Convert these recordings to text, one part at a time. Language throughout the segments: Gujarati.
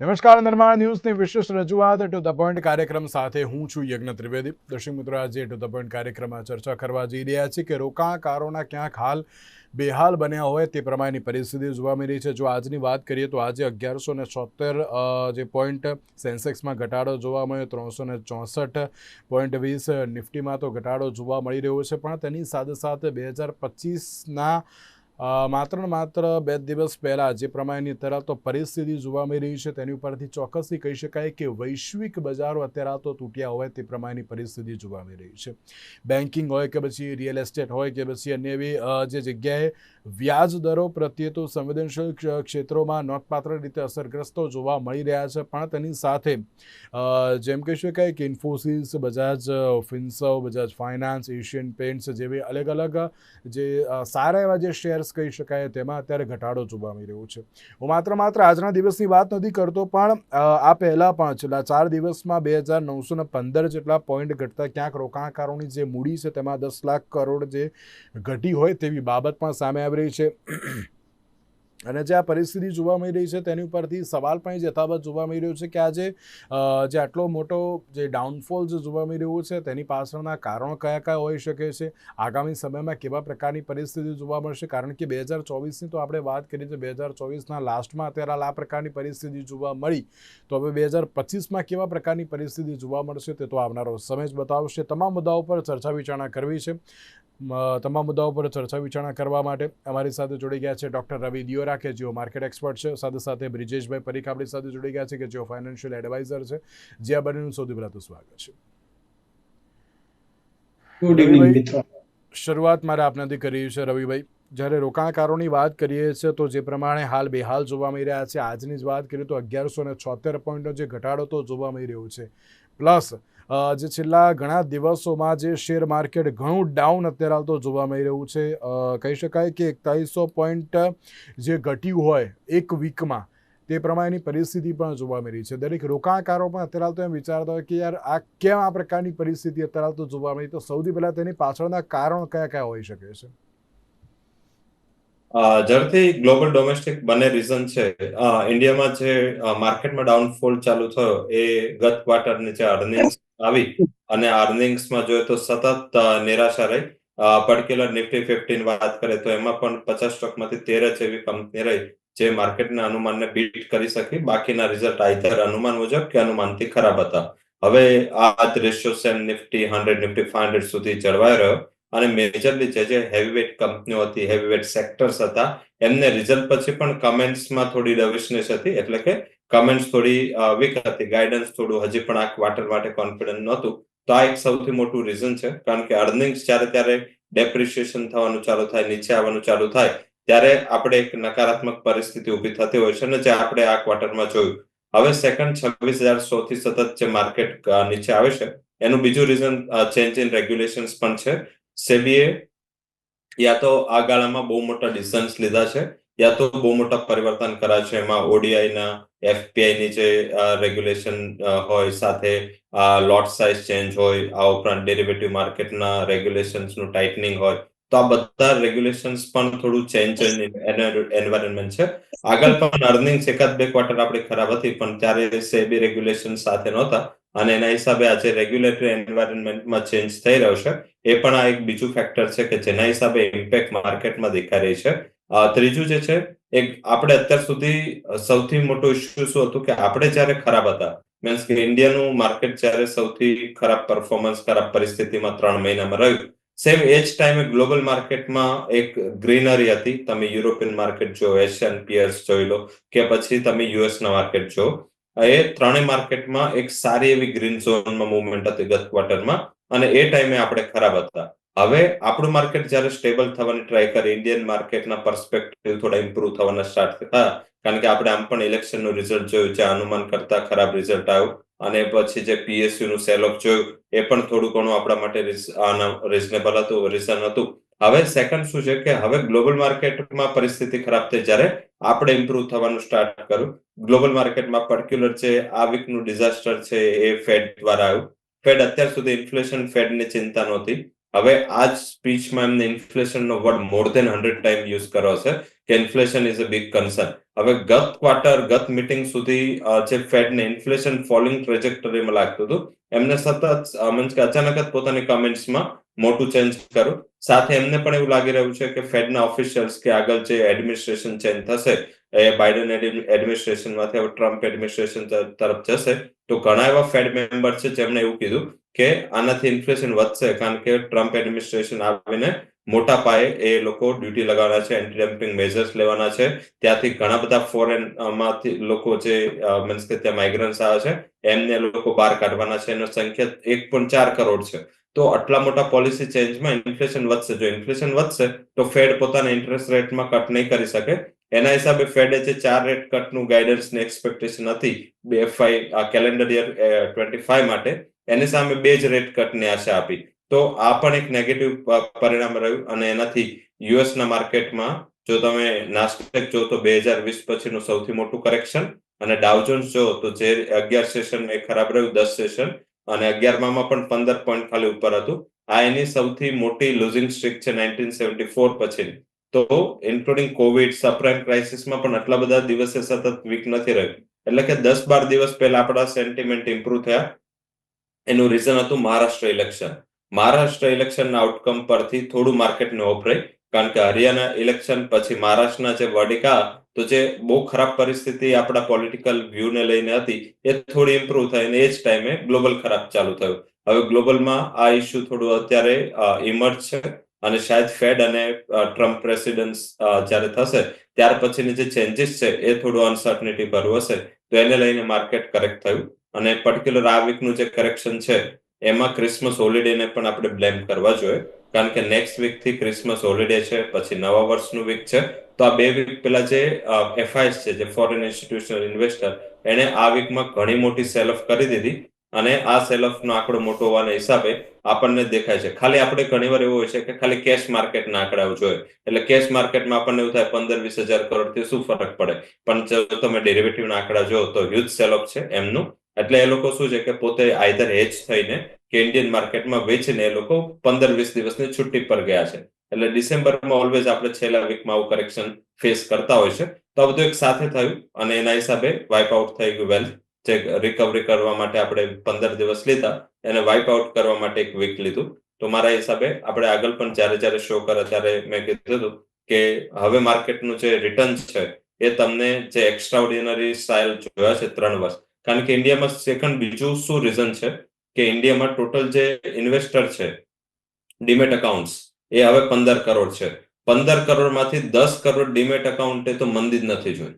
નમસ્કાર, નિર્માણ ન્યૂઝની વિશેષ રજૂઆત. ટુ ધ પોઈન્ટ કાર્યક્રમ સાથે હું છું યજ્ઞ ત્રિવેદી. દર્શક મિત્રો, આજે ટુ ધ પોઈન્ટ કાર્યક્રમમાં ચર્ચા કરવા જઈ રહ્યા છીએ કે રોકાણકારોના ક્યાંક હાલ બેહાલ બન્યા હોય તે પ્રમાણેની પરિસ્થિતિ જોવા મળી છે. જો આજની વાત કરીએ તો આજે અગિયારસો ને છોતેર જે પોઈન્ટ સેન્સેક્સમાં ઘટાડો જોવા મળ્યો, ત્રણસો ને ચોસઠ પોઈન્ટ વીસ નિફ્ટીમાં તો ઘટાડો જોવા મળી રહ્યો છે. પણ તેની સાથે સાથે બે હજાર પચીસના માત્ર ને માત્ર બે દિવસ પહેલાં જે પ્રમાણેની અત્યારે તો પરિસ્થિતિ જોવા મળી રહી છે, તેની ઉપરથી ચોક્કસથી કહી શકાય કે વૈશ્વિક બજારો અત્યારે તો તૂટ્યા હોય તે પ્રમાણેની પરિસ્થિતિ જોવા મળી રહી છે. બેન્કિંગ હોય કે પછી રિયલ એસ્ટેટ હોય કે પછી અન્ય એવી જે જગ્યાએ વ્યાજ દરો પ્રત્યે તો સંવેદનશીલ ક્ષ- ક્ષેત્રોમાં નોંધપાત્ર રીતે અસરગ્રસ્તો જોવા મળી રહ્યા છે. પણ તેની સાથે જેમ કહી શકાય કે Infosys, Bajaj Finserv Bajaj finance, Asian Paints જેવી અલગ અલગ જે સારા એવા જે શેર્સ કહી શકાય તેમાં અત્યારે ઘટાડો જોવા મળી રહ્યો છે. હું માત્ર માત્ર આજના દિવસની વાત નથી કરતો, પણ આ પહેલાં પણ, છેલ્લા ચાર દિવસમાં બે હજાર નવસો પંદર જેટલા પોઈન્ટ ઘટતા ક્યાંક રોકાણકારોની જે મૂડી છે તેમાં દસ લાખ કરોડ જે ઘટી હોય તેવી બાબત પણ સામે આવી રહી છે. અને જે આ પરિસ્થિતિ જોવા મળી રહી છે, તેની ઉપરથી સવાલ પણ યથાવત જોવા મળી રહ્યો છે કે આજે જે આટલો મોટો જે ડાઉનફોલ જે જોવા મળી રહ્યો છે, તેની પાછળના કારણો કયા કયા હોઈ શકે છે? આગામી સમયમાં કેવા પ્રકારની પરિસ્થિતિ જોવા મળશે? કારણ કે બે હજાર ચોવીસની તો આપણે વાત કરી છે, બે હજાર ચોવીસના લાસ્ટમાં અત્યારે આ પ્રકારની પરિસ્થિતિ જોવા મળી. તો હવે બે હજાર પચીસમાં કેવા પ્રકારની પરિસ્થિતિ જોવા મળશે તે તો આવનારો સમય જ બતાવશે. તમામ મુદ્દાઓ પર ચર્ચા વિચારણા કરવી છે. તમામ મુદ્દાઓ પર ચર્ચા વિચારણા કરવા માટે અમારી સાથે જોડી ગયા છે ડૉક્ટર રવિ દિયોરા કે જેઓ માર્કેટ એક્સપર્ટ છે. સાથે સાથે બ્રિજેશભાઈ પરીખ આપણી સાથે જોડી ગયા છે કે જેઓ ફાઇનાન્શિયલ એડવાઇઝર છે. જે આ બંનેનું સૌથી પહેલાં સ્વાગત છે. શરૂઆત મારે આપનાથી કરી છે રવિભાઈ. જ્યારે રોકાણકારોની વાત કરીએ છીએ તો જે પ્રમાણે હાલ બેહાલ જોવા મળી રહ્યા છે. આજની જ વાત કરીએ તો અગિયારસો ને છોતેર પોઈન્ટનો જે ઘટાડો તો જોવા મળી રહ્યો છે. પ્લસ જે છેલ્લા ઘણા દિવસોમાં જે શેર માર્કેટ ઘણું ડાઉન અત્યારે હાલ તો જોવા મળી રહ્યું છે. કહી શકાય કે એકતાલીસો પોઈન્ટ જે ઘટ્યું હોય એક વીકમાં તે પ્રમાણેની પરિસ્થિતિ પણ જોવા મળી છે. દરેક રોકાણકારો પણ અત્યારે તો એમ વિચારતા હોય કે યાર, આ કેમ આ પ્રકારની પરિસ્થિતિ અત્યારે તો જોવા મળી? તો સૌથી પહેલાં તેની પાછળના કારણો કયા કયા હોઈ શકે છે? ઝડપથી ગ્લોબલ ડોમેસ્ટિક બંને રીઝન છે. ઇન્ડિયામાં જે માર્કેટમાં ડાઉનફોલ ચાલુ થયો એ ગત ક્વાર્ટરની જે અર્નિંગ્સ આવી અને અર્નિંગ્સમાં જોઈએ તો સતત નિરાશા રહી. પર્ટિક્યુલર નિફ્ટી ફિફ્ટીન વાત કરીએ તો એમાં પણ પચાસ સ્ટોકમાંથી તેર જ એવી કંપની રહી જે માર્કેટના અનુમાનને બીટ કરી શકી. બાકીના રિઝલ્ટ આઈધર અનુમાન મુજબ કે અનુમાનથી ખરાબ હતા. હવે આ ratio same Nifty hundred Nifty five hundred સુધી જળવાઈ રહ્યો અને મેજરલી જે જે હેવીવેટ કંપનીઓ હતી હેવીવેટ સેક્ટર્સ હતા, એમને રિઝલ્ટ પછી પણ કમેન્ટ્સમાં થોડી ડવિશનેસ હતી એટલે કે કમેન્ટ્સ થોડી વીક હતી. ગાઈડન્સ થોડું હજી પણ આ ક્વાર્ટર માટે કોન્ફિડન્ટ નહોતું. તો આ એક સૌથી મોટું રીઝન છે. કારણ કે અર્નિંગ્સ જ્યારે ત્યારે ડેપ્રિશિએશન થવાનું ચાલુ થાય, નીચે આવવાનું ચાલુ થાય, ત્યારે આપણે એક નકારાત્મક પરિસ્થિતિ ઊભી થતી હોય છે અને જે આપણે આ ક્વાર્ટરમાં જોયું. હવે સેકન્ડ છવ્વીસ હજાર સો થી સતત જે માર્કેટ નીચે આવે છે, એનું બીજું રીઝન ચેન્જ ઇન રેગ્યુલેશન્સ પણ છે. સેબીએ યા તો આ ગાળામાં બહુ મોટા ડિસિઝન્સ લીધા છે. યા તો બહુ મોટા પરિવર્તન કર્યા છે. એમાં ઓડીઆઈના ના FPI ની જે રેગ્યુલેશન હોય, સાથે લોટ સાઇઝ ચેન્જ હોય, આ ઉપરાંત ડેરિવેટિવ માર્કેટના રેગ્યુલેશન્સનું ટાઇટનિંગ હોય, તો આ બધા રેગ્યુલેશન્સ પણ થોડું ચેન્જ એન્વાયરમેન્ટ છે. આગળ પણ અર્નિંગ્સ એકાદ બે ક્વાર્ટર આપણી ખરાબ હતી, પણ ત્યારે સેબી રેગ્યુલેશન સાથે નહોતા. અને એના હિસાબે આજે રેગ્યુલેટરી એન્વાયરમેન્ટમાં ચેન્જ થઈ રહ્યો છે, એ પણ આ એક બીજું ફેક્ટર છે કે જેના હિસાબે ઇમ્પેક્ટ માર્કેટમાં દેખાઈ રહી છે. ત્રીજું જે છે એ આપણે અત્યાર સુધી સૌથી મોટો ઇસ્યુ શું હતું કે આપણે જ્યારે ખરાબ હતા મીન્સ કે ઇન્ડિયાનું માર્કેટ જ્યારે સૌથી ખરાબ પરફોર્મન્સ ખરાબ પરિસ્થિતિમાં ત્રણ મહિનામાં રહ્યું સેમ એ જ ટાઈમે ગ્લોબલ માર્કેટમાં એક ગ્રીનરી હતી. તમે યુરોપિયન માર્કેટ જો એશિયન પિયર્સ જોઈ લો, કે પછી તમે યુએસના માર્કેટ જો એ ત્રણેય માર્કેટમાં એક સારી એવી ગ્રીન ઝોનમાં મુવમેન્ટ હતી ગત ક્વાર્ટરમાં અને એ ટાઈમે આપણે ખરાબ હતા. હવે આપણું માર્કેટ જ્યારે સ્ટેબલ થવાની ટ્રાય કરી ઇન્ડિયન માર્કેટના પર્સપેક્ટિવ થોડા ઇમ્પ્રુવ થવાના સ્ટાર્ટ થતા કારણ કે આપણે આમ પણ ઇલેક્શનનું રિઝલ્ટ જોયું છે અનુમાન કરતા ખરાબ રિઝલ્ટ આવ્યું. અને પછી જે પીએસયુ નું સેલ ઓફ જોયું, એ પણ થોડું ઘણું આપણા માટે રિઝનેબલ હતું રીઝન હતું હવે સેકન્ડ શું છે કે હવે ગ્લોબલ માર્કેટમાં પરિસ્થિતિ ખરાબ થઈ જ્યારે આપણે ઇમ્પ્રુવ થવાનું સ્ટાર્ટ કર્યું. ગ્લોબલ માર્કેટમાં પર્ટિક્યુલર છે આ વીકનું ડિઝાસ્ટર છે એ ફેડ દ્વારા આવ્યું. ફેડ અત્યાર સુધી ઇન્ફ્લેશન ફેડની ચિંતા નહોતી. હવે આ જ સ્પીચમાં એમને ઇન્ફ્લેશનનો word more than hundred time use કર્યો છે કે inflation is a big concern હવે ગત ક્વાર્ટર ગત મિટિંગ સુધી જે ફેડને ઇન્ફ્લેશન ફોલિંગ ટ્રેજેક્ટરીમાં લાગતું હતું, એમને સતત મીન્સ કે અચાનક જ પોતાની કમેન્ટ્સમાં મોટું ચેન્જ કર્યું. સાથે એમને પણ એવું લાગી રહ્યું છે કે ફેડના ઓફિશિયલ્સ કે આગળ જે એડમિનિસ્ટ્રેશન ચેન્જ થશે, એ બાઇડન એડમિનિસ્ટ્રેશનમાંથી હવે ટ્રમ્પ એડમિનિસ્ટ્રેશન તરફ જશે, તો ઘણા એવા ફેડ મેમ્બર છે જેમણે એવું કીધું કે આનાથી ઇન્ફ્લેશન વધશે, કારણ કે ટ્રમ્પ એડમિનિસ્ટ્રેશન આવીને મોટા પાયે એ લોકો ડ્યુટી લગાવવાના છે એન્ટી ડમ્પિંગ મેજર્સ લેવાના છે. ત્યાંથી ઘણા બધા ફોરેનમાંથી લોકો જે મીન્સ કે ત્યાં માઇગ્રન્ટ્સ આવે છે, એમને લોકો બહાર કાઢવાના છે. એનો સંખ્યા એક પોઈન્ટ ચાર કરોડ છે. તો આટલા મોટા પોલિસી ચેન્જમાં ઇન્ફ્લેશન વધશે. જો ઇન્ફ્લેશન વધશે, તો ફેડ પોતાના ઇન્ટરેસ્ટ રેટમાં કટ નહીં કરી શકે. એના હિસાબે ફેડે જે ચાર રેટ કટનું ગાઈડન્સ ને એક્સપેક્ટેશન હતી, બે ફાઈ કેલેન્ડર યર ટ્વેન્ટી ફાઈવ માટે એની સામે બે જ રેટ કટની આશા આપી. તો આ પણ એક નેગેટિવ પરિણામ રહ્યું અને એનાથી યુએસના માર્કેટમાં જો તમે નાસ્ટેક જો તો બે હજાર વીસ પછીનું સૌથી મોટું કરેક્શન અને ડાઉજન્સ જો તો જે અગિયાર સેશન એ ખરાબ રહ્યું, દસ સેશન અને અગિયારમાં પણ પંદર પોઈન્ટ ખાલી ઉપર હતું. આ એની સૌથી મોટી લુઝિંગ સ્ટ્રીક છે નાઇન્ટીન સેવન્ટી ફોર પછી તો ઇન્ક્લુડિંગ કોવિડ સબપ્રાઇમ ક્રાઇસિસમાં પણ આટલા બધા દિવસે સતત વીક નથી રહ્યું. એટલે કે દસ બાર દિવસ પહેલા આપણા સેન્ટિમેન્ટ ઇમ્પ્રુવ થયા. એનું રીઝન હતું મહારાષ્ટ્ર ઇલેક્શન મહારાષ્ટ્ર ઇલેક્શનના આઉટકમ પરથી થોડું માર્કેટને ઓભરાય કારણ કે હરિયાણા ઇલેક્શન પછી મહારાષ્ટ્રના જે વડિકા, તો જે બહુ ખરાબ પરિસ્થિતિ આપણા પોલિટિકલ વ્યૂને લઈને હતી, એ થોડી ઇમ્પ્રુવ થઈ અને એ જ ટાઈમે ગ્લોબલ ખરાબ ચાલુ થયું. હવે ગ્લોબલમાં આ ઇસ્યુ થોડું અત્યારે ઇમર્જ છે અને શાયદ ફેડ અને ટ્રમ્પ પ્રેસિડેન્સ જ્યારે થશે, ત્યાર પછીની જે ચેન્જીસ છે એ થોડું અનસર્ટનિટી ભરવું હશે તો એને લઈને માર્કેટ કરેક્ટ થયું. અને પર્ટિક્યુલર આ વીકનું જે કરેક્શન છે, એમાં ક્રિસમસ હોલિડેને પણ આપણે બ્લેમ કરવા જોઈએ. કારણ કે નેક્સ્ટ વીકથી ક્રિસમસ હોલિડે છે, પછી નવા વર્ષનું વીક છે. તો આ બે વીક પેલા જે એફઆઈએસ છે, જે ફોરેન ઇન્સ્ટિટ્યુશનલ ઇન્વેસ્ટર એણે આ વીકમાં ઘણી મોટી સેલ ઓફ કરી દીધી. અને આ સેલ ઓફ નો આંકડો મોટો હોવાના હિસાબે આપણને દેખાય છે. ખાલી આપણે ઘણીવાર એવું હોય છે કે ખાલી કેશ માર્કેટના આંકડાઓ જોઈએ. એટલે કેશ માર્કેટમાં આપણને એવું થાય પંદર વીસ હજાર કરોડથી શું ફરક પડે? પણ જો તમે ડેરિવેટિવના આંકડા જો તો હ્યુજ સેલ ઓફ છે એમનું. એટલે એ લોકો શું છે કે પોતે આઈધર હેજ થઈને કે ઇન્ડિયન માર્કેટમાં વેચીને એ લોકો પંદર વીસ દિવસની છુટ્ટી પર ગયા છે. એટલે ડિસેમ્બરમાં ઓલવેઝ આપણે છેલ્લા વીકમાં આવું કરેક્શન ફેસ કરતા હોય છે. તો આ બધું એક સાથે થયું અને એના હિસાબે વાઇપ આઉટ થઈ ગયું વેલ્થ જે રિકવરી કરવા માટે આપણે પંદર દિવસ લીધા, એને વાઇપ આઉટ કરવા માટે એક વીક લીધું. તો મારા હિસાબે આપણે આગળ પણ જ્યારે જ્યારે શો કરે ત્યારે મેં કીધું હતું કે હવે માર્કેટનું જે રિટર્ન છે, એ તમને જે એક્સ્ટ્રાઓર્ડિનરી સ્ટાઇલ જોયા છે ત્રણ વર્ષ કારણ કે ઇન્ડિયામાં સેકન્ડ બીજું શું રીઝન છે? કે ઇન્ડિયામાં ટોટલ જે ઇન્વેસ્ટર છે ડીમેટ અકાઉન્ટ્સ એ હવે પંદર કરોડ છે. પંદર કરોડમાંથી દસ કરોડ ડીમેટ અકાઉન્ટ તો મંદી જ નથી જોઈ.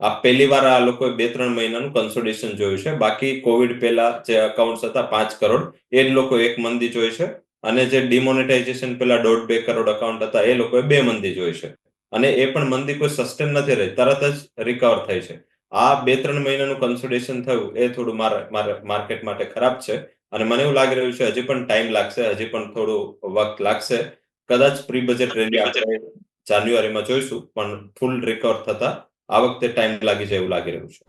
આ પહેલી વાર આ લોકોએ બે ત્રણ મહિનાનું કન્સોલિડેશન જોયું છે. બાકી કોવિડ પહેલા જે અકાઉન્ટ્સ હતા, પાંચ કરોડ, એ જ લોકો એક મંદી જોઈ છે. અને જે ડિમોનેટાઇઝેશન પેલા દોઢ બે કરોડ અકાઉન્ટ હતા, એ લોકોએ બે મંદી જોઈ છે. અને એ પણ મંદી કોઈ સસ્ટેન નથી રહી, તરત જ રિકવર થઈ છે. આ બે ત્રણ મહિનાનું કન્સોલિડેશન થયું એ થોડું માર્કેટ માટે ખરાબ છે. અને મને એવું લાગી રહ્યું છે હજી પણ ટાઈમ લાગશે હજી પણ થોડું વખત લાગશે. કદાચ પ્રી બજેટ રેલી આપણે જાન્યુઆરીમાં જોઈશું પણ ફૂલ રિકવર થતા આ વખતે ટાઈમ લાગી જાય એવું લાગી રહ્યું છે.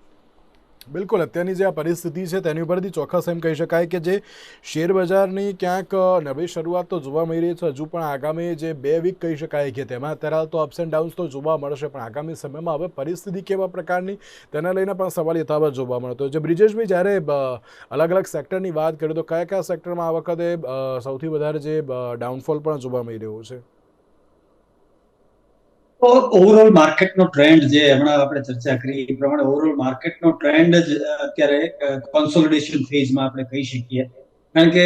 બિલકુલ, અત્યારની જે આ પરિસ્થિતિ છે તેની ઉપરથી ચોક્કસ એમ કહી શકાય કે જે શેર બજારની ક્યાંક નવી શરૂઆત તો જોવા મળી રહી છે. હજુ પણ આગામી જે બે વીક કહી શકાય કે તેમાં અત્યારે તો અપ્સ એન્ડ ડાઉન્સ તો જોવા મળશે, પણ આગામી સમયમાં હવે પરિસ્થિતિ કેવા પ્રકારની તેને લઈને પણ સવાલ યથાવત જોવા મળતો છે બ્રિજેશભાઈ જ્યારે અલગ અલગ સેક્ટરની વાત કરીએ તો કયા કયા સેક્ટરમાં આ વખતે સૌથી વધારે જે ડાઉનફોલ પણ જોવા મળી રહ્યો છે? ઓવરઓલ માર્કેટનો ટ્રેન્ડ જે હમણાં આપણે ચર્ચા કરી, એ પ્રમાણે ઓવરઓલ માર્કેટનો ટ્રેન્ડ જ અત્યારે કોન્સોલિડેશન ફેઝમાં આપણે કહી શકીએ. કારણ કે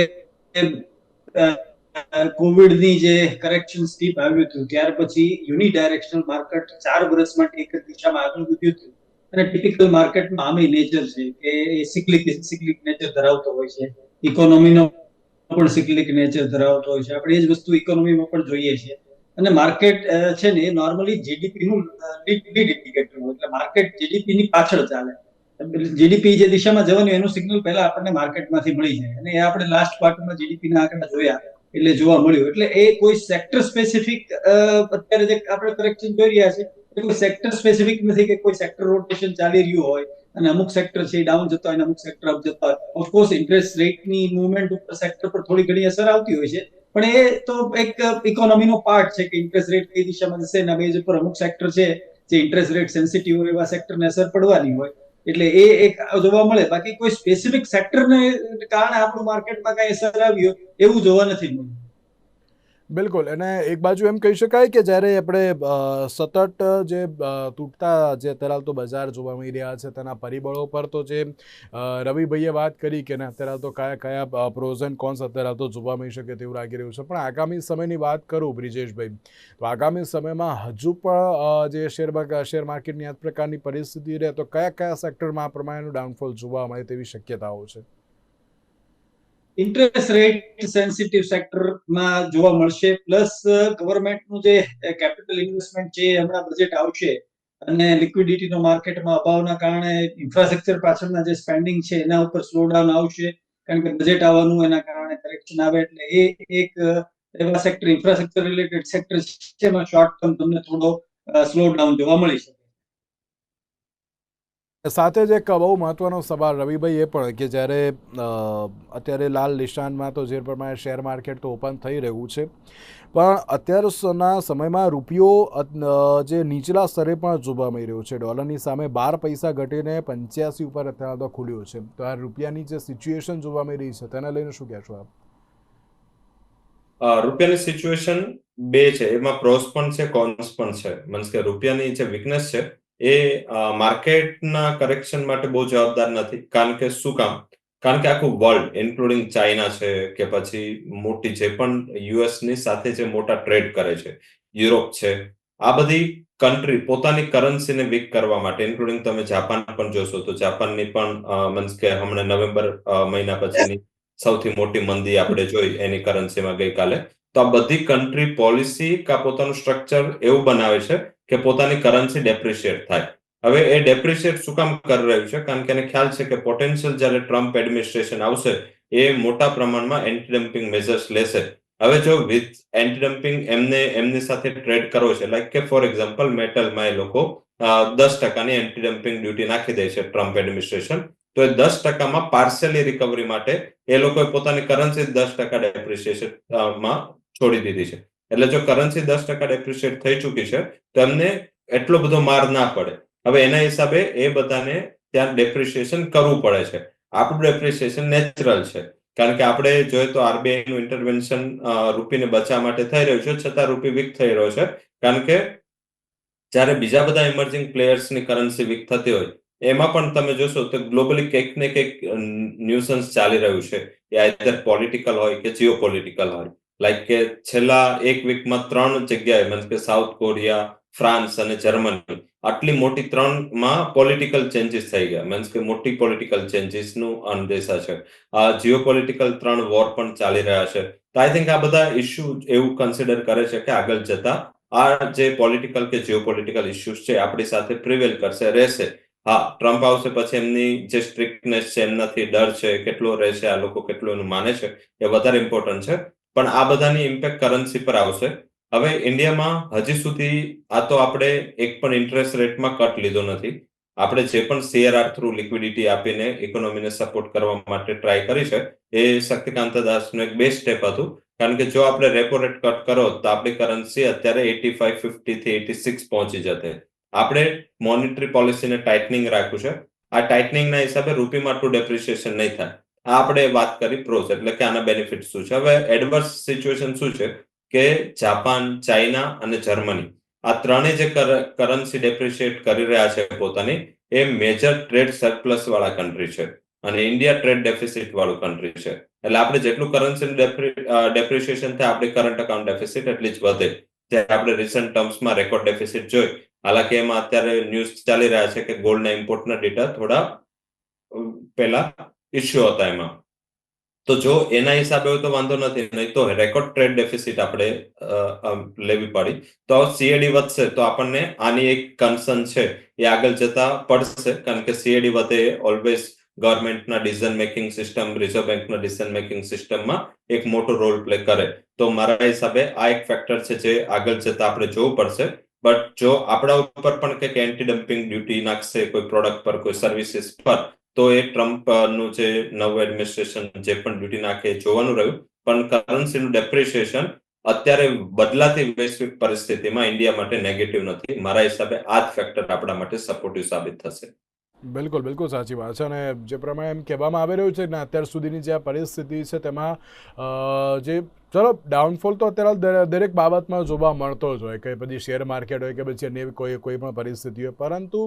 કોવિડની જે કરેક્શન સ્ટીપ આવ્યું હતું, ત્યાર પછી યુની ડાયરેક્શનલ માર્કેટ ચાર વર્ષ માટે એક દિશામાં આગળ વધ્યું હતું. અને ટિપિકલ માર્કેટમાં આમે નેચર છે કે એ સિક્લિક સિક્લિક નેચર ધરાવતો હોય છે. ઇકોનોમીનો પણ સિક્લિક નેચર ધરાવતો હોય છે. આપણે એ જ વસ્તુ ઇકોનોમીમાં પણ જોઈએ છીએ. અને માર્કેટ છે ને એ નોર્મલી જીડીપી નું લીડ ઇન્ડિકેટર એટલે માર્કેટ જીડીપી ની પાછળ ચાલે. જીડીપી જે દિશામાં જવાનું એનું સિગ્નલ પહેલા આપણને માર્કેટમાંથી મળી જાય. અને એ આપણે લાસ્ટ ક્વાર્ટરમાં જીડીપી ના આંકડા જોયા. એટલે જોવા મળ્યું. એટલે એ કોઈ સેક્ટર સ્પેસિફિક અત્યારે જે આપણે કરેક્શન જોઈ રહ્યા છે એ કોઈ સેક્ટર સ્પેસિફિક નથી કે કોઈ સેક્ટર રોટેશન ચાલી રહ્યું હોય અને અમુક સેક્ટર છે ડાઉન જતા હોય અમુક સેક્ટર અપ જતા હોય. ઓફકોર્સ ઇન્ટરેસ્ટ રેટની મુવમેન્ટ ઉપર સેક્ટર પર થોડી ઘણી અસર આવતી હોય છે. પણ એ તો એક ઇકોનોમીનો પાર્ટ છે કે ઇન્ટરેસ્ટ રેટ કઈ દિશામાં જશે અને બેઝ ઉપર અમુક સેક્ટર છે, જે ઇન્ટરેસ્ટ રેટ સેન્સિટિવ એવા સેક્ટરને અસર પડવાની હોય. એટલે એ એક જોવા મળે. બાકી કોઈ સ્પેસિફિક સેક્ટરને કારણે આપણું માર્કેટમાં કઈ અસર આવી હોય એવું જોવા નથી મળ્યું બિલકુલ. અને એક બાજુ એમ કહી શકાય કે જ્યારે આપણે સતત જે તૂટતા જે અત્યારે તો બજાર જોવા મળી રહ્યા છે, તેના પરિબળો પર તો જે રવિભાઈએ વાત કરી કે ના, અત્યારે તો કયા કયા પ્રોઝ એન્ડ કોન્સ અત્યારે તો જોવા મળી શકે તેવું લાગી રહ્યું છે. પણ આગામી સમયની વાત કરું બ્રિજેશભાઈ, તો આગામી સમયમાં હજુ પણ જે શેર શેર માર્કેટની આ પ્રકારની પરિસ્થિતિ રહે, તો કયા કયા સેક્ટરમાં આ પ્રમાણેનું ડાઉનફોલ જોવા મળે તેવી શક્યતાઓ છે? ઇન્ટરેસ્ટ રેટ સેન્સિટિવ સેક્ટરમાં જોવા મળશે. પ્લસ ગવર્મેન્ટનું જે કેપિટલ ઇન્વેસ્ટમેન્ટ છે હમણાં બજેટ આવશે. અને લિક્વિડિટીનો માર્કેટમાં અભાવના કારણે ઇન્ફ્રાસ્ટ્રક્ચર પાછળના જે સ્પેન્ડિંગ છે, એના ઉપર સ્લોડાઉન આવશે. કારણ કે બજેટ આવવાનું એના કારણે કરેક્શન આવે. એટલે એ એક, એવા સેક્ટર ઇન્ફ્રાસ્ટ્રક્ચર રિલેટેડ સેક્ટર છે એમાં શોર્ટ ટર્મ તમને થોડો સ્લો ડાઉન જોવા મળી શકે. સાથે જ એક બહુ મહત્વનો સવાલ રવિભાઈ એ પણ કે જ્યારે અત્યારે લાલ નિશાનમાં તો જે પ્રમાણે શેર માર્કેટ તો ઓપન થઈ રહ્યું છે. પણ અત્યારના સમયમાં રૂપિયો જે નીચલા સ્તરે પણ જોવા મળી રહ્યો છે. ડોલરની સામે બાર પૈસા ઘટીને પંચ્યાસી ઉપર અત્યારે તો ખુલ્યો છે. તો આ રૂપિયાની જે સિચ્યુએશન જોવા મળી રહી છે, તેને લઈને શું કહેશો આપ? રૂપિયાની સિચ્યુએશન બે છે. એમાં પ્રોસ પણ છે, કોન્સ પણ છે. મીન્સ કે રૂપિયાની જે વીકનેસ છે એ માર્કેટના કરેક્શન માટે બહુ જવાબદાર નથી. કારણ કે શું કામ? કારણ કે આખું વર્લ્ડ ઇન્ક્લુડિંગ ચાઇના છે કે પછી મોટી જે પણ યુએસની સાથે જે મોટા ટ્રેડ કરે છે યુરોપ છે, આ બધી કન્ટ્રી પોતાની કરન્સીને વીક કરવા માટે ઇન્ક્લુડિંગ તમે જાપાન પણ જોશો તો જાપાનની પણ મીન્સ કે હમણાં નવેમ્બર મહિના પછીની સૌથી મોટી મંદી આપણે જોઈ એની કરન્સીમાં ગઈકાલે. તો આ બધી કન્ટ્રી પોલિસી કા પોતાનું સ્ટ્રક્ચર એવું બનાવે છે કે પોતાની કરન્સી ડેપ્રિશિએટ થાય. હવે એ ડેપ્રિશિએટ શું કામ કરી રહ્યું છે? કારણ કે એને ખ્યાલ છે કે પોટેન્શિયલ જ્યારે ટ્રમ્પ એડમિનિસ્ટ્રેશન આવશે, એ મોટા પ્રમાણમાં એન્ટી ડમ્પિંગ મેજર્સ લેશે. હવે જો વિથ એન્ટી ડમ્પિંગ એમને, એમની સાથે ટ્રેડ કરવો છે લાઈક કે ફોર એક્ઝામ્પલ મેટલમાં એ લોકો દસ ટકાની એન્ટી ડમ્પિંગ ડ્યુટી નાખી દે છે ટ્રમ્પ એડમિનિસ્ટ્રેશન તો એ દસ ટકામાં પાર્સલી રિકવરી માટે એ લોકોએ પોતાની કરન્સી દસ ટકા ડેપ્રિસિએશનમાં છોડી દીધી છે. એટલે જો કરન્સી દસ ટકા ડેપ્રિશિએટ થઈ ચૂકી છે તો એમને એટલો બધો માર ના પડે. હવે એના હિસાબે એ બધાને ત્યાં ડેપ્રિસિએશન કરવું પડે છે. આપણું ડેપ્રિસિએશન નેચરલ છે. કારણ કે આપણે જોઈએ તો આરબીઆઈ નું ઇન્ટરવેન્શન રૂપીને બચાવવા માટે થઈ રહ્યું છે, છતાં રૂપી વીક થઈ રહ્યો છે. કારણ કે જ્યારે બીજા બધા ઇમર્જિંગ પ્લેયર્સની કરન્સી વીક થતી હોય, એમાં પણ તમે જોશો તો ગ્લોબલી કંઈક ને કંઈક ન્યુસન્સ ચાલી રહ્યું છે. એ આઈધર પોલિટિકલ હોય કે જીઓ પોલિટિકલ હોય. લાઈક કે છેલ્લા એક વીકમાં ત્રણ જગ્યાએ મીન્સ કે સાઉથ કોરિયા ફ્રાન્સ અને જર્મની આટલી મોટી ત્રણમાં પોલિટિકલ ચેન્જીસ થઈ ગયા. મીન્સ કે મોટી પોલિટિકલ ચેન્જીસનું અનદેશા છે. આ જીઓ પોલિટિકલ ત્રણ વોર પણ ચાલી રહ્યા છે. તો આઈ થિંક આ બધા ઇસ્યુ એવું કન્સિડર કરે છે કે આગળ જતા આ જે પોલિટિકલ કે જીઓ પોલિટિકલ ઇસ્યુઝ છે, આપણી સાથે પ્રિવેલ કરશે, રહેશે. હા ટ્રમ્પ આવશે પછી એમની જે સ્ટ્રિક્ટનેસ છે, એમનાથી ડર છે, કેટલો રહેશે, આ લોકો કેટલું એનું માને છે, એ વધારે ઇમ્પોર્ટન્ટ છે. પણ આ બધાની ઇમ્પેક્ટ કરન્સી પર આવશે. હવે ઇન્ડિયામાં હજી સુધી આ તો આપણે એક પણ ઇન્ટરેસ્ટ રેટમાં કટ લીધો નથી. આપણે જે પણ સીઆરઆર થ્રુ લિક્વિડિટી આપીને ઇકોનોમીને સપોર્ટ કરવા માટે ટ્રાય કરી છે, એ શક્તિકાંત દાસનું એક બેસ્ટ સ્ટેપ હતું. કારણ કે જો આપણે રેપો રેટ કટ કરો, તો આપણી કરન્સી અત્યારે એટી ફાઈવ ફિફ્ટી થી એટી સિક્સ પહોંચી જતે આપણે મોનિટરી પોલિસીને ટાઇટનિંગ રાખ્યું છે. આ ટાઇટનિંગના હિસાબે રૂપીમાં ટુ ડેપ્રિસિએશન નહીં થાય. આપણે વાત કરી પ્રોસ એટલે કે આના બેનિફિટ શું છે? હવે એડવર્સ સિચ્યુએશન શું છે? કે જાપાન, ચાઇના અને જર્મની આ ત્રણેય જે કરન્સી ડેપ્રિશિએટ કરી રહ્યા છે પોતાની, એ મેજર ટ્રેડ સરપ્લસ વાળા કન્ટ્રી છે અને ઇન્ડિયા ટ્રેડ ડેફિસિટ વાળું કન્ટ્રી છે. એટલે આપણે જેટલું કરન્સી ડેપ્રિશિએશન થાય, આપણી કરંટ અકાઉન્ટ ડેફિસિટ એટલી જ વધે. જ્યારે આપણે રિસન્ટ ટર્મ્સમાં રેકોર્ડ ડેફિસિટ જોઈ, હાલાકી એમાં અત્યારે ન્યૂઝ ચાલી રહ્યા છે કે ગોલ્ડના ઇમ્પોર્ટના ડેટા થોડા પહેલા ઇસ્યુ હતા એમાં? તો જો એના હિસાબે હોય તો વાંધો નથી, નહીં તો રેકોર્ડ ટ્રેડ ડેફિસિટ આપણે લેવી પડી. તો સીએડી વધશે તો આપણને આની એક કન્સર્ન છે, એ આગળ જતા પડશે, કારણ કે સીએડી વધે ઓલવેઝ ગવર્મેન્ટના ડિસિઝન મેકિંગ સિસ્ટમ રિઝર્વ બેંકના ડિસિઝન મેકિંગ સિસ્ટમમાં એક મોટો રોલ પ્લે કરે. તો મારા હિસાબે આ એક ફેક્ટર છે જે આગળ જતા આપણે જોવું પડશે. બટ જો આપણા ઉપર પણ કંઈક એન્ટી ડમ્પિંગ ડ્યુટી નાખશે, કોઈ પ્રોડક્ટ પર, કોઈ સર્વિસીસ પર તો એ ટ્રમ્પનું જે નવું એડમિનિસ્ટ્રેશન જે પણ ડ્યુટી નાખે જોવાનું રહ્યું. પણ કરન્સીનું ડેપ્રિસિએશન અત્યારે બદલાતી વૈશ્વિક પરિસ્થિતિમાં ઇન્ડિયા માટે નેગેટિવ નથી. મારા હિસાબે આ જ ફેક્ટર આપણા માટે સપોર્ટિવ સાબિત થશે. બિલકુલ બિલકુલ સાચી વાત છે. અને જે પ્રમાણે એમ કહેવામાં આવી રહ્યું છે ને, અત્યાર સુધીની જે આ પરિસ્થિતિ છે તેમાં જે, ચલો ડાઉનફોલ તો અત્યારે દરેક બાબતમાં જોવા મળતો જ હોય. કે પછી શેર માર્કેટ હોય, કે પછી અન્ય કોઈ કોઈ પણ પરિસ્થિતિ હોય. પરંતુ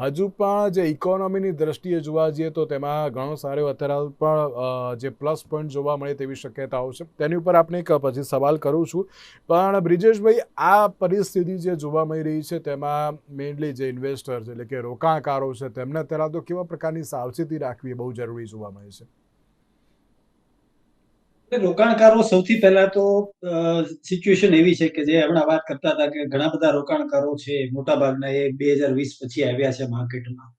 હજુ પણ જે ઇકોનોમીની દ્રષ્ટિએ જોવા જઈએ તો તેમાં ઘણો સારો અત્યારે પણ જે પ્લસ પોઈન્ટ જોવા મળે તેવી શક્યતાઓ છે. તેની ઉપર આપણે એક પછી સવાલ કરું છું. પણ બ્રિજેશભાઈ, આ પરિસ્થિતિ જે જોવા મળી રહી છે તેમાં મેઇનલી જે ઇન્વેસ્ટર છે, એટલે કે રોકાણકારો છે, તેમને અત્યારે તો કેવા પ્રકારની સાવચેતી રાખવી બહુ જરૂરી જોવા મળે છે? રોકાણકારો સૌથી પહેલા તો સિચ્યુએશન એવી છે કે જે હમણાં વાત કરતા હતા કે ઘણા બધા રોકાણકારો છે મોટા ભાગના એ બે હજાર વીસ પછી આવ્યા છે માર્કેટમાં.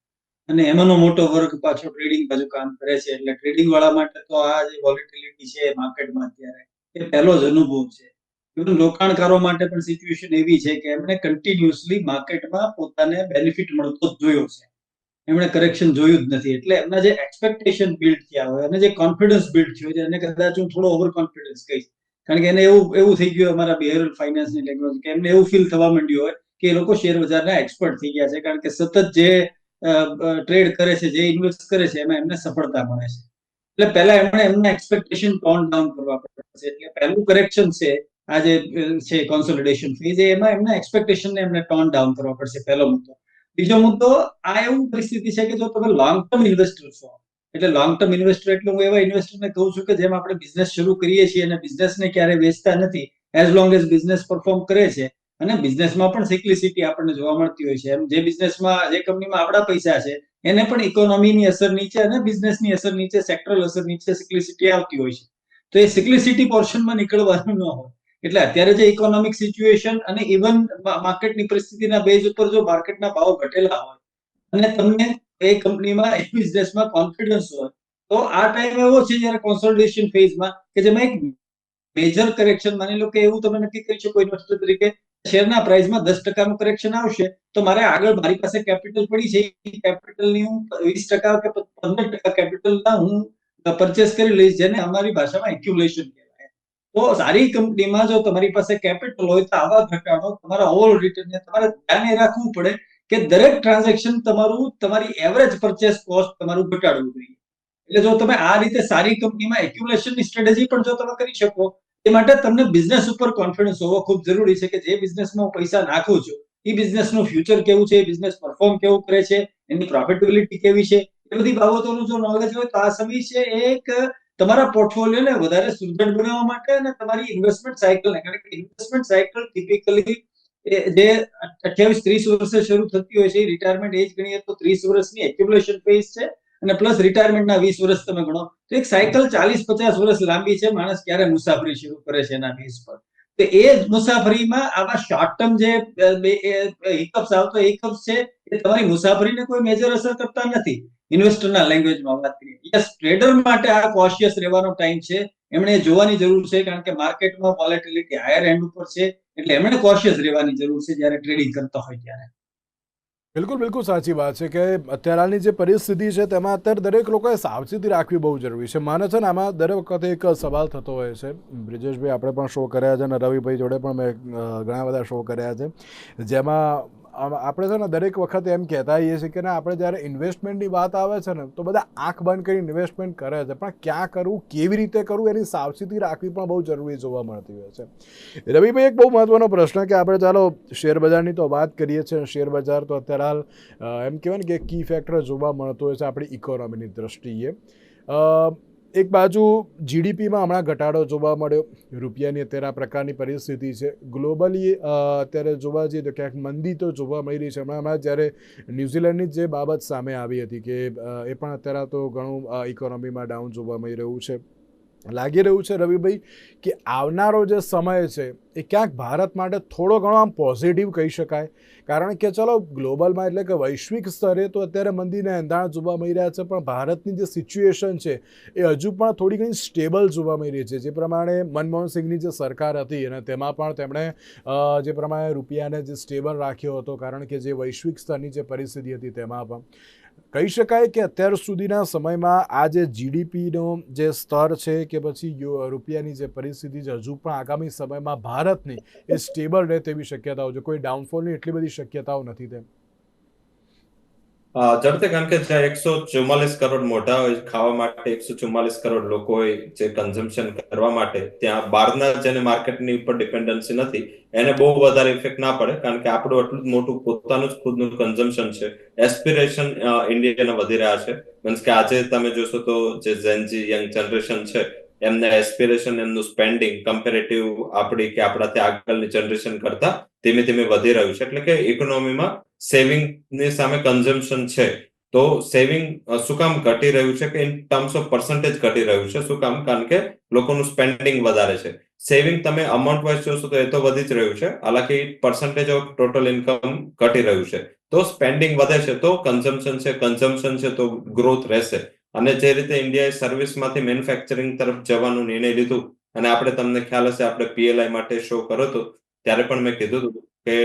અને એમાંનો મોટો વર્ગ પાછો ટ્રેડિંગ બાજુ કામ કરે છે. એટલે ટ્રેડિંગ વાળા માટે તો આ જે વોલેટિલિટી છે માર્કેટમાં અત્યારે, એ પહેલો જ અનુભવ છે. ઇવન રોકાણકારો માટે પણ સિચ્યુએશન એવી છે કે એમણે કન્ટિન્યુઅસલી માર્કેટમાં પોતાને બેનિફિટ મળતો જ જોયો છે. એમણે કરેક્શન જોયું જ નથી. એટલે એમના જે એક્સપેક્ટેશન બિલ્ડ થયા હોય અને જે કોન્ફિડન્સ બિલ્ડ થયો છે એને કદાચ હું થોડો ઓવર કોન્ફિડન્સ કહીશ. કારણ કે એને એવું એવું થઈ ગયું અમારા બિહેવિયરલ ફાઇનાન્સની લેંગ્વેજ કે એમને એવું ફીલ થવા માંડ્યું હોય કે એ લોકો શેર બજારના એક્સપર્ટ થઈ ગયા છે, કારણ કે સતત જે ટ્રેડ કરે છે, જે ઇન્વેસ્ટ કરે છે, એમાં એમને સફળતા મળે છે. એટલે પહેલા એમણે એમના એક્સપેક્ટેશન ટોન ડાઉન કરવા પડશે એટલે પહેલું કરેક્શન છે આ જે છે કોન્સોલિડેશન ફેઝ એમાં એમના એક્સપેક્ટેશનને એમને ટોન ડાઉન કરવા પડશે પહેલો મુદ્દો. બીજો મુદ્દો, આ એવું પરિસ્થિતિ છે કે જો તમે લોંગ ટર્મ ઇન્વેસ્ટર છો, એટલે લોંગ ટર્મ ઇન્વેસ્ટર એટલે હું એવા ઇન્વેસ્ટરને કહું છું કે જેમ આપણે બિઝનેસ શરૂ કરીએ છીએ અને બિઝનેસને ક્યારે વેચતા નથી as long as business perform કરે છે. અને બિઝનેસમાં પણ સિક્લિસિટી આપણને જોવા મળતી હોય છે. એમ જે બિઝનેસમાં જે કંપનીમાં આપણા પૈસા છે, એને પણ ઇકોનોમીની અસર નીચે અને બિઝનેસની અસર નીચે સેક્ટરલ અસર નીચે સિક્લિસિટી આવતી હોય છે. તો એ સિક્લિસિટી પોર્શનમાં નીકળવાનું ન હોય. એટલે અત્યારે જે ઇકોનોમિક સિચ્યુએશન અને ઇવન માર્કેટની પરિસ્થિતિના બેઝ ઉપર જો માર્કેટના ભાવ ઘટેલા હોય અને તમને એ કંપનીમાં એ બિઝનેસમાં કોન્ફિડન્સ હોય, તો આ ટાઈમ એવો છે જ્યારે કોન્સોલિડેશન ફેઝમાં કે જેમાં એક મેજર કરેક્શન માની લો કે એવું તમે નક્કી કરી શકો ઇન્વેસ્ટર તરીકે શેરના પ્રાઇસમાં દસ ટકાનું કરેક્શન આવશે, તો મારે આગળ મારી પાસે કેપિટલ પડી છે કેપિટલની હું વીસ ટકા કે પંદર ટકા કેપિટલના હું પરચેસ કરી લઈશ, જેને અમારી ભાષામાં એક્યુલેશન કહેવાય. તો સારી કંપનીમાં જો તમારી પાસે કેપિટલ હોય તો આવા ઘટાડો તમારા ઓવર રિટર્ન તમારે ધ્યાને રાખવું પડે કે દરેક ટ્રાન્ઝેક્શન તમારું, તમારી એવરેજ પરચેસ કોસ્ટ તમારું ઘટાડવું જોઈએ. એટલે જો તમે આ રીતે સારી કંપનીમાં એક્યુલેશનની સ્ટ્રેટેજી પણ જો તમે કરી શકો, એ માટે તમને બિઝનેસ ઉપર કોન્ફિડન્સ હોવો ખૂબ જરૂરી છે કે જે બિઝનેસમાં પૈસા નાખું છું, એ બિઝનેસનું ફ્યુચર કેવું છે, એ બિઝનેસ પરફોર્મ કેવું કરે છે, એની પ્રોફિટેબિલિટી કેવી છે, એ બધી બાબતોનું જો નોલેજ હોય તો આ સમય છે એક તમારા પોર્ટફોલિયોને વધારે સુદૃઢ બનાવવા માટે અને તમારી ઇન્વેસ્ટમેન્ટ સાયકલને કારણ કે ઇન્વેસ્ટમેન્ટ સાયકલ ટિપિકલી જે અઠ્યાવીસ ત્રીસ વર્ષે શરૂ થતી હોય છે રિટાયરમેન્ટ એજ ગણીએ તો ત્રીસ વર્ષની એક્યુમ્યુલેશન ફેઝ છે અને પ્લસ રિટાયરમેન્ટના વીસ વર્ષ તમે ગણો. તો એક સાયકલ ચાલીસ પચાસ વર્ષ લાંબી છે, માણસ ક્યારે મુસાફરી શરૂ કરે છે એના બેઝ પર. તો એ જ મુસાફરીમાં આવા શોર્ટ ટર્મ જે હિકઅપ્સ આવતો હિકઅપ્સ છે, એ તમારી મુસાફરીને કોઈ મેજર અસર કરતા નથી. ઇન્વેસ્ટરના લેંગ્વેજમાં વાત કરીએ. યસ ટ્રેડર માટે આ કોશિયસ રહેવાનો ટાઈમ છે. એમણે જોવાની જરૂર છે કારણ કે માર્કેટમાં વોલેટિલિટી હાયર એન્ડ ઉપર છે. એટલે એમણે કોશિયસ રહેવાની જરૂર છે જ્યારે ટ્રેડિંગ કરતા હોય ત્યારે. બિલકુલ બિલકુલ સાચી વાત છે કે અત્યારની જે પરિસ્થિતિ છે તેમાં અત્યારે દરેક લોકોએ સાવચેતી રાખવી બહુ જરૂરી છે. માને છે ને, આમાં દરેક વખતે એક સવાલ થતો હોય છે. બ્રિજેશભાઈ, આપણે પણ શો કર્યા છે અને રવિભાઈ જોડે પણ મેં ઘણા બધા શો કર્યા છે. જેમાં આપણે છે ને દરેક વખતે એમ કહેતા હોઈએ છીએ કે ના, આપણે જ્યારે ઇન્વેસ્ટમેન્ટની વાત આવે છે ને, તો બધા આંખ બંધ કરીને ઇન્વેસ્ટમેન્ટ કરે છે. પણ ક્યાં કરવું, કેવી રીતે કરવું, એની સાવચેતી રાખવી પણ બહુ જરૂરી જોવા મળતી હોય છે. રવિભાઈ, એક બહુ મહત્વનો પ્રશ્ન કે આપણે ચાલો શેર બજારની તો વાત કરીએ છીએ શેર બજાર તો અત્યારે હાલ એમ કહેવાય ને કે કી ફેક્ટર જોવા મળતો હોય છે આપણી ઇકોનોમીની દ્રષ્ટિએ. એક બાજુ જીડીપીમાં હમણાં ઘટાડો જોવા મળ્યો. રૂપિયાની અત્યારે આ પ્રકારની પરિસ્થિતિ છે. ગ્લોબલી અત્યારે જોવા જઈએ તો ક્યાંક મંદી તો જોવા મળી રહી છે. હમણાં હમણાં જ્યારે ન્યૂઝીલેન્ડની જે બાબત સામે આવી હતી કે એ પણ અત્યારે તો ઘણું ઇકોનોમીમાં ડાઉન જોવા મળી રહ્યું છે. લાગી રહ્યું છે રવિભાઈ કે આવનારો જે સમય છે એ ક્યાંક ભારત માટે થોડો ઘણો આમ પોઝિટિવ કહી શકાય. કારણ કે ચલો, ગ્લોબલમાં એટલે કે વૈશ્વિક સ્તરે તો અત્યારે મંદીને એંધાણ જોવા મળી રહ્યા છે, પણ ભારતની જે સિચ્યુએશન છે એ હજુ પણ થોડી ઘણી સ્ટેબલ જોવા મળી રહી છે. જે પ્રમાણે મનમોહન સિંહની જે સરકાર હતી અને તેમાં પણ તેમણે જે પ્રમાણે રૂપિયાને જે સ્ટેબલ રાખ્યો હતો, કારણ કે જે વૈશ્વિક સ્તરની જે પરિસ્થિતિ હતી તેમાં પણ. કહી શકાય કે અત્યાર સુધીના સમયમાં આ જે જીડીપીનો જે સ્તર છે કે પછી રૂપિયાની જે પરિસ્થિતિ છે, હજુ પણ આગામી સમયમાં ભારતની એ સ્ટેબલ રહે તેવી શક્યતાઓ છે. કોઈ ડાઉનફોલની એટલી બધી શક્યતાઓ નથી તેમ. અ, ઝડપથી કારણ કે જ્યાં એકસો ચુમ્માલીસ કરોડ મોઢા હોય ખાવા માટે એકસો ચુમ્માલીસ કરોડ લોકો હોય જે કન્ઝમ્પશન કરવા માટે ત્યાં બહારના જેને માર્કેટની ઉપર ડિપેન્ડન્સી નથી એને બહુ વધારે ઇફેક્ટ ના પડે કારણ કે આપણું એટલું જ મોટું પોતાનું જ ખુદનું કન્ઝમ્પશન છે. એસ્પિરેશન ઇન્ડિયાના વધી રહ્યા છે. મીન્સ કે આજે તમે જોશો તો જે જેનજી યંગ જનરેશન છે એમને એસ્પિરેશન એમનું સ્પેન્ડિંગ કમ્પેરેટિવ આપણી કે આપણાથી આગળની જનરેશન કરતા ધીમે ધીમે વધી રહ્યું છે. એટલે કે ઇકોનોમીમાં સેવિંગની સામે કન્ઝમ્પશન છે. તો સેવિંગ શું કામ ઘટી રહ્યું છે કે ઇન ટર્મ્સ ઓફ પર્સન્ટેજ ઘટી રહ્યું છે? શું કામ? કારણ કે લોકોનું સ્પેન્ડિંગ વધારે છે. સેવિંગ તમે અમાઉન્ટ વાઇઝ જોશો તો એ તો વધી જ રહ્યું છે. હાલાકી પર્સન્ટેજ ઓફ ટોટલ ઇન્કમ ઘટી રહ્યું છે. તો સ્પેન્ડિંગ વધે છે તો કન્ઝમ્પશન છે. કન્ઝમ્પશન છે તો ગ્રોથ રહેશે. અને જે રીતે ઇન્ડિયાએ સર્વિસમાંથી મેન્યુફેક્ચરિંગ તરફ જવાનું નિર્ણય લીધું અને આપણે તમને ખ્યાલ હશે, આપણે પીએલઆઈ માટે શો કર્યો હતો, ત્યારે પણ મેં કીધું હતું કે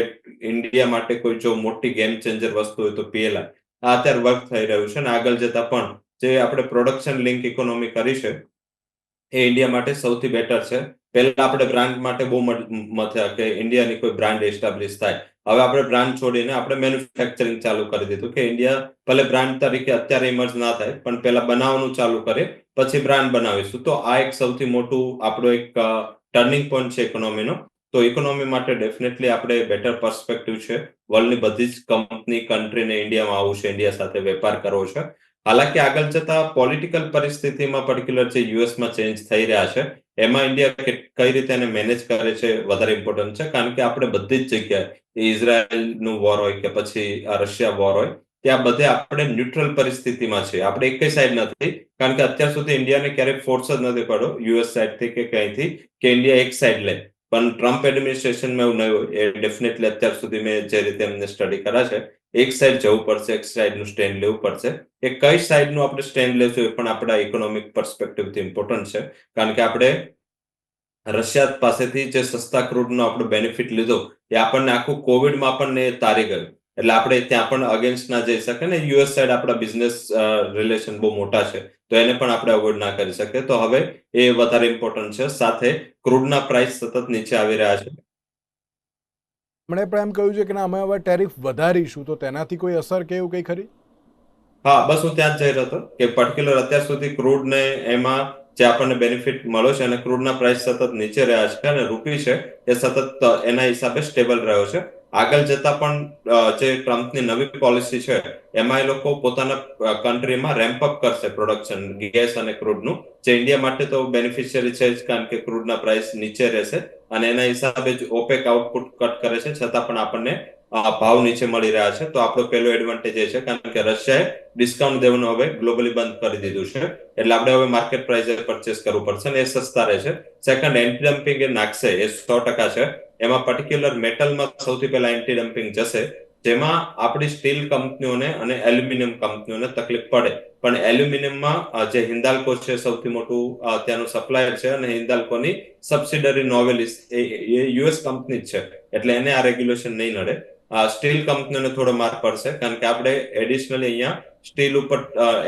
ઇન્ડિયા માટે કોઈ જો મોટી ગેમ ચેન્જર વસ્તુ હોય તો પીએલઆઈ આ અત્યારે વર્ક થઈ રહ્યું છે અને આગળ જતા પણ જે આપણે પ્રોડક્શન લિંક ઇકોનોમી કરી છે, એ ઇન્ડિયા માટે સૌથી બેટર છે. પહેલા આપણે બ્રાન્ડ માટે બહુ મજા કે ઇન્ડિયાની કોઈ બ્રાન્ડ એસ્ટાબ્લિશ થાય. હવે આપણે બ્રાન્ડ છોડીને આપણે મેન્યુફેક્ચરિંગ ચાલુ કરી દીધું કે ઇન્ડિયા ભલે બ્રાન્ડ તરીકે અત્યારે ઇમર્જ ના થાય, પણ પહેલા બનાવવાનું ચાલુ કરે, પછી બ્રાન્ડ બનાવીશું. તો આ એક સૌથી મોટું આપણો એક ટર્નિંગ પોઈન્ટ છે ઇકોનોમીનો તો ઇકોનોમી માટે ડેફિનેટલી આપણે બેટર પર્સપેક્ટિવ છે. વર્લ્ડની બધી જ કંપની કન્ટ્રીને ઇન્ડિયામાં આવવું છે ઇન્ડિયા સાથે વેપાર કરવો છે. હાલાકી આગળ જતા પોલિટિકલ પરિસ્થિતિમાં પર્ટિક્યુલર જે યુએસમાં ચેન્જ થઈ રહ્યા છે એમાં ઇન્ડિયા કઈ રીતે એને મેનેજ કરે છે, વધારે ઇમ્પોર્ટન્ટ છે? કારણ કે આપણે બધી જ જગ્યાએ ઇઝરાયલનું વોર હોય કે પછી રશિયા વોર હોય, ત્યાં બધે આપણે ન્યુટ્રલ પરિસ્થિતિમાં છે આપણે એક સાઈડ નથી. કારણ કે અત્યાર સુધી ઇન્ડિયાને ક્યારેક ફોર્સ જ નથી પડ્યો યુએસ સાઈડથી કે ક્યાંયથી, કે ઇન્ડિયા એક સાઈડ લે. પણ ટ્રમ્પ એડમિનિસ્ટ્રેશનમાં એવું નહીં હોય. એ ડેફિનેટલી અત્યાર સુધી મેં જે રીતે એમને સ્ટડી કર્યા છે એક સાઈડ જવું પડશે, એક સાઈડનું સ્ટેન્ડ લેવું પડશે. એ કઈ સાઈડનું આપણે સ્ટેન્ડ લેશું એ પણ આપણા ઇકોનોમિક પર્સપેક્ટિવથી ઇમ્પોર્ટન્ટ છે. કારણ કે આપણે રશિયા પાસેથી જે સસ્તા ક્રૂડનો આપણો બેનિફિટ લીધો, એ આપણને આખું કોવિડમાં આપણને તારી ગયું. એટલે આપણે ત્યાં પણ અગેન્સ્ટ ના જઈ શકે ને યુએસ સાઈડ આપણા બિઝનેસ રિલેશન બહુ મોટા છે. તો એને પણ આપણે અવોઇડ ના કરી શકીએ. તો હવે એ વધારે ઇમ્પોર્ટન્ટ છે. સાથે ક્રૂડના પ્રાઇસ સતત નીચે આવી રહ્યા છે. મને પણ એમ કહ્યું છે કે ના, અમે હવે ટેરિફ વધારીશું, તો તેનાથી કોઈ અસર કે એવું કંઈ ખરી? હા, બસ હું ત્યાં જ જઈ રહ્યો હતો કે પર્ટિક્યુલર અત્યાર સુધી ક્રૂડ ને એમાં જે આપણને બેનિફિટ મળ્યો છે અને ક્રૂડના પ્રાઇસ સતત નીચે રહ્યા છે અને રૂપી છે, એ સતત એના હિસાબે સ્ટેબલ રહ્યો છે. આગળ જતા પણ જે ટ્રમ્પની નવી પોલિસી છે, એમાં એ લોકો પોતાના કન્ટ્રીમાં રેમ્પ અપ કરશે પ્રોડક્શન ગેસ અને ક્રૂડનું જે ઇન્ડિયા માટે તો બેનિફિશિયરી છે જ, કારણ કે ક્રૂડના પ્રાઇસ નીચે રહેશે અને એના હિસાબે જ ઓપેક આઉટપુટ કટ કરે છે, છતાં પણ આપણને ભાવ નીચે મળી રહ્યા છે. તો આપણો પહેલો એડવાન્ટેજ એ છે, કારણ કે રશિયાએ ડિસ્કાઉન્ટ દેવાનું હવે ગ્લોબલી બંધ કરી દીધું છે. એટલે આપણે હવે માર્કેટ પ્રાઇસે પરચેસ કરવું પડશે ને એ સસ્તા રહેશે. સેકન્ડ એન્ટી ડમ્પિંગ એ નાખશે, એ સો ટકા છે. એમાં પર્ટિક્યુલર મેટલમાં સૌથી પહેલા એન્ટી ડમ્પિંગ જશે, જેમાં આપણી સ્ટીલ કંપનીઓને અને એલ્યુમિનિયમ કંપનીઓને તકલીફ પડે. પણ એલ્યુમિનિયમમાં જે હિન્દાલ્કો છે સૌથી મોટું ત્યાંનું સપ્લાયર છે અને હિન્દાલ્કોની સબસિડરી નોવેલિસ એ યુએસ કંપની જ છે. એટલે એને આ રેગ્યુલેશન નહીં નડે. સ્ટીલ કંપનીઓને થોડો માર પડશે, કારણ કે આપણે એડિશનલી અહીંયા સ્ટીલ ઉપર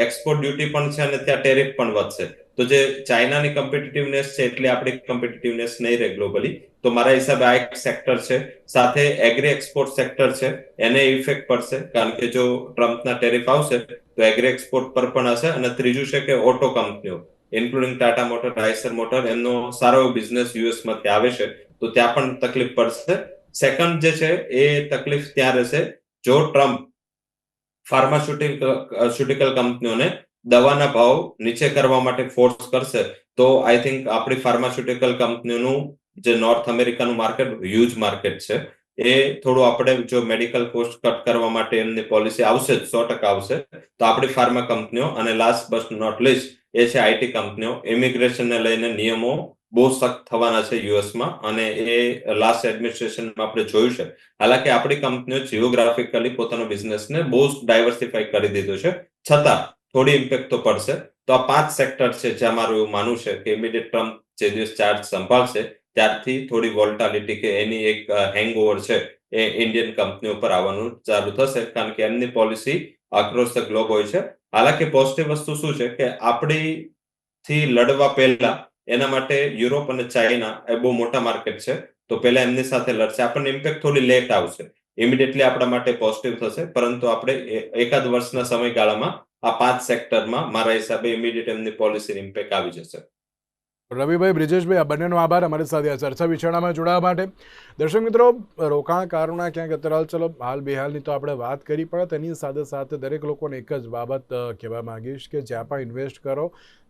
એક્સપોર્ટ ડ્યુટી પણ છે અને ત્યાં ટેરિફ પણ વધશે. તો જે ચાઇનાની કમ્પિટિટિવનેસ છે, એટલી આપણી કમ્પિટિટિવનેસ નહીં રહે ગ્લોબલી તો મારા હિસાબે આ એક સેક્ટર છે. સાથે એગ્રી એક્સપોર્ટ સેક્ટર છે. એને ઇફેક્ટ પડશે. કારણ કે જો ટ્રમ્પના ટેરિફ આવશે, તો એગ્રી એક્સપોર્ટ પર પણ હશે અને ત્રીજું છે કે ઓટો કંપનીઓ including Tata motor Eicher motor એમનો સારો બિઝનેસ યુએસમાંથી આવે છે, તો ત્યાં પણ તકલીફ પડશે. સેકન્ડ જે છે, એ તકલીફ ત્યાં રહેશે જો ટ્રમ્પ ફાર્માસ્યુટિકલ કંપનીઓને દવાના ભાવ નીચે કરવા માટે ફોર્સ કરશે, તો આઈ થિંક આપણી ફાર્માસ્યુટિકલ કંપનીઓનું જે નોર્થ અમેરિકાનું માર્કેટ હ્યુજ માર્કેટ છે, એ થોડું આપણે જો મેડિકલ કોસ્ટ કટ કરવા માટે એમની પોલિસી આવશે જ, સો ટકા આવશે, તો આપણી ફાર્મા કંપનીઓ અને લાસ્ટ બટ નોટ લિસ્ટ એ છે આઈટી કંપનીઓ ઇમિગ્રેશનને લઈને નિયમો બહુ સખ્ત થવાના છે યુએસમાં અને એ લાસ્ટ એડમિનિસ્ટ્રેશનમાં આપણે જોયું છે. હાલાકી આપણી કંપનીઓ જીઓગ્રાફિકલી પોતાનો બિઝનેસને બહુ ડાયવર્સિફાઈ કરી દીધું છે. છતાં થોડી ઇમ્પેક્ટ તો પડશે. તો આ પાંચ સેક્ટર છે જ્યાં મારું એવું માનવું છે કે ઇમિડિયેટ ટ્રમ્પ જે દિવસ ચાર્જ સંભાળશે ત્યારથી થોડી વોલ્ટાલિટી કે એની એક હેંગઓવર છે, એ ઇન્ડિયન કંપનીઓ પર આવવાનું ચાલુ થશે. કારણ કે એમની પોલિસી અક્રોસ ધ ગ્લોબ હોય છે. હાલાકી પોઝિટિવ વસ્તુ શું છે કે આપણી થી લડવા પહેલા એના માટે યુરોપ અને ચાઇના એ બહુ મોટા માર્કેટ છે. તો પહેલા એમની સાથે લડશે. આપણને ઇમ્પેક્ટ થોડી લેટ આવશે. ઇમિડિયેટલી આપણા માટે પોઝિટિવ થશે. પરંતુ આપણે એકાદ વર્ષના સમયગાળામાં આ પાંચ સેક્ટરમાં મારા હિસાબે ઇમિડિયેટ એમની પોલિસી ઇમ્પેક્ટ આવી જશે. રવિભાઈ બ્રિજેશભાઈ આ બંનેનો આભાર. અમારી સાથે આ ચર્ચા વિચારણામાં જોડાવા માટે દર્શક મિત્રો રોકાણકારોના ક્યાંક અત્યારે ચલો હાલ બેહાલની તો આપણે વાત કરી, પણ તેની સાથે સાથે દરેક લોકોને એક જ બાબત કહેવા માંગીશ કે જ્યાં પણ ઇન્વેસ્ટ કરો,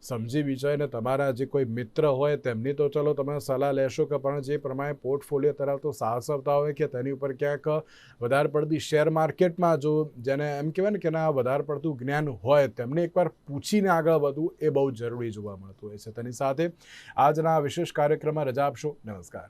સમજી વિચારીને તમારા જે કોઈ મિત્ર હોય તેમની તો ચલો તમે સલાહ લેશો કે પણ જે પ્રમાણે પોર્ટફોલિયો ધરાવતો સાહસવતા હોય કે તેની ઉપર ક્યાંક વધારે પડતી શેર માર્કેટમાં જો જેને એમ કહેવાય ને કે ના વધારે પડતું જ્ઞાન હોય તેમને એકવાર પૂછીને આગળ વધવું એ બહુ જરૂરી જોવા મળતું હોય છે. તેની સાથે આજના વિશેષ કાર્યક્રમમાં રજા આપશો. નમસ્કાર.